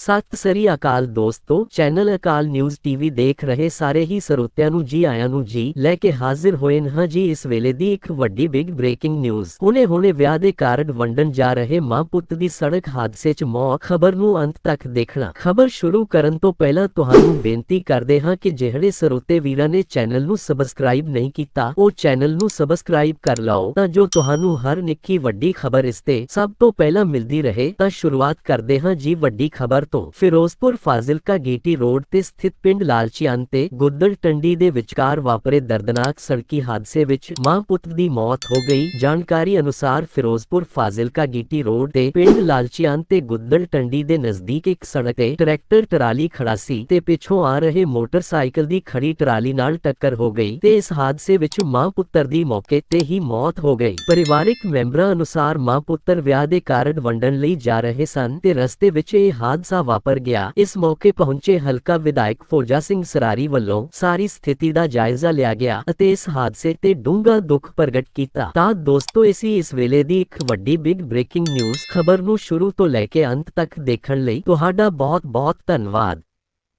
ਸਤਿ ਸ੍ਰੀ ਅਕਾਲ ਦੋਸਤੋ, ਚੈਨਲ ਅਕਾਲ news TV ਦੇਖ ਰਹੇ ਸਾਰੇ ਹੀ ਸਰੋਤਿਆਂ ਨੂੰ ਜੀ ਆਇਆਂ ਨੂੰ ਜੀ ਲੈ ਕੇ ਹਾਜ਼ਰ ਹੋਏ ਹਾਂ ਜੀ ਇਸ ਵੇਲੇ ਦੀ ਇੱਕ ਵੱਡੀ ਬਿਗ ਬ੍ਰੇਕਿੰਗ ਨਿਊਜ਼ ਹੁਣੇ ਹੁਣੇ ਵਿਆਹ ਦੇ ਕਾਰਡ ਵੰਡਣ ਜਾ ਰਹੇ ਮਾਂ ਪੁੱਤ ਦੀ ਸੜਕ ਹਾਦਸੇ 'ਚ ਮੌਤ, ਖਬਰ ਨੂੰ ਅੰਤ ਤੱਕ ਦੇਖਣਾ। ਖਬਰ ਸ਼ੁਰੂ ਕਰਨ ਤੋਂ ਪਹਿਲਾਂ ਤੁਹਾਨੂੰ ਬੇਨਤੀ ਕਰਦੇ ਹਾਂ ਕਿ ਜਿਹੜੇ ਸਰੋਤੇ ਵੀਰਾਂ ਨੇ ਚੈਨਲ ਨੂੰ ਸਬਸਕ੍ਰਾਈਬ ਨਹੀਂ ਕੀਤਾ, ਉਹ ਚੈਨਲ ਨੂੰ ਸਬਸਕ੍ਰਾਈਬ ਕਰ ਲਓ ਤਾਂ ਜੋ ਤੁਹਾਨੂੰ ਹਰ ਨਿੱਕੀ ਵੱਡੀ ਖਬਰ ਇਸ ਤੇ ਸਭ ਤੋਂ ਪਹਿਲਾਂ ਮਿਲਦੀ ਰਹੇ ਤਾਂ ਸ਼ੁਰੂਆਤ ਕਰਦੇ ਹਾਂ ਜੀ ਵੱਡੀ ਖਬਰ ਤੋਂ ਫਿਰੋਜ਼ਪੁਰ ਫਾਜ਼ਿਲਕਾ ਗੇਟੀ ਰੋਡ ਤੇ ਸਥਿਤ ਪਿੰਡ ਲਾਲਚੀਆਂ ਤੇ ਗੁੱਦੜ ਟੰਡੀ ਦੇ ਵਿਚਕਾਰ ਵਾਪਰੇ ਦਰਦਨਾਕ ਸੜਕੀ ਹਾਦਸੇ ਵਿੱਚ ਮਾਂ ਪੁੱਤ ਦੀ ਮੌਤ ਹੋ ਗਈ। ਜਾਣਕਾਰੀ ਅਨੁਸਾਰ ਫਿਰੋਜ਼ਪੁਰ ਫਾਜ਼ਿਲਕਾ ਗੇਟੀ ਰੋਡ ਤੇ ਪਿੰਡ ਲਾਲਚੀਆਂ ਤੇ ਗੁੱਦੜ ਟੰਡੀ ਦੇ ਨਜ਼ਦੀਕ ਇੱਕ ਸੜਕ ਤੇ ਟਰੈਕਟਰ, ਟਰਾਲੀ ਖੜਾ ਸੀ ਤੇ ਪਿੱਛੋਂ ਆ ਰਹੇ ਮੋਟਰਸਾਈਕਲ ਦੀ ਖੜੀ ਟਰਾਲੀ ਨਾਲ ਟੱਕਰ ਹੋ ਗਈ ਤੇ ਇਸ ਹਾਦਸੇ ਵਿੱਚ ਮਾਂ ਪੁੱਤਰ ਦੀ ਮੌਕੇ ਤੇ ਹੀ ਮੌਤ ਹੋ ਗਈ। ਪਰਿਵਾਰਿਕ ਮੈਂਬਰਾਂ ਅਨੁਸਾਰ ਮਾਂ ਪੁੱਤਰ ਵਿਆਹ ਦੇ ਕਾਰਡ ਵੰਡਣ ਲਈ ਜਾ ਰਹੇ ਸਨ ਤੇ ਰਸਤੇ ਵਿੱਚ ਇਹ ਹਾਦਸਾ ਹਾਦਸਾ ਵਾਪਰ ਗਿਆ। ਇਸ ਮੌਕੇ ਪਹੁੰਚੇ ਹਲਕਾ ਵਿਧਾਇਕ ਫੌਜਾ ਸਿੰਘ ਸਰਾਰੀ ਵੱਲੋਂ ਸਾਰੀ ਸਥਿਤੀ ਦਾ ਜਾਇਜ਼ਾ ਲਿਆ ਗਿਆ ਅਤੇ ਇਸ ਹਾਦਸੇ ਤੇ ਡੂੰਘਾ ਦੁੱਖ ਪ੍ਰਗਟ ਕੀਤਾ। ਤਾਂ ਦੋਸਤੋ ਇਸੀ ਇਸ ਵੇਲੇ ਦੀ ਇੱਕ ਵੱਡੀ ਬਿਗ ਬ੍ਰੇਕਿੰਗ ਨਿਊਜ਼। ਖਬਰ ਨੂੰ ਸ਼ੁਰੂ ਤੋਂ ਲੈ ਕੇ ਅੰਤ ਤੱਕ ਦੇਖਣ ਲਈ ਤੁਹਾਡਾ ਬਹੁਤ ਬਹੁਤ ਧੰਨਵਾਦ।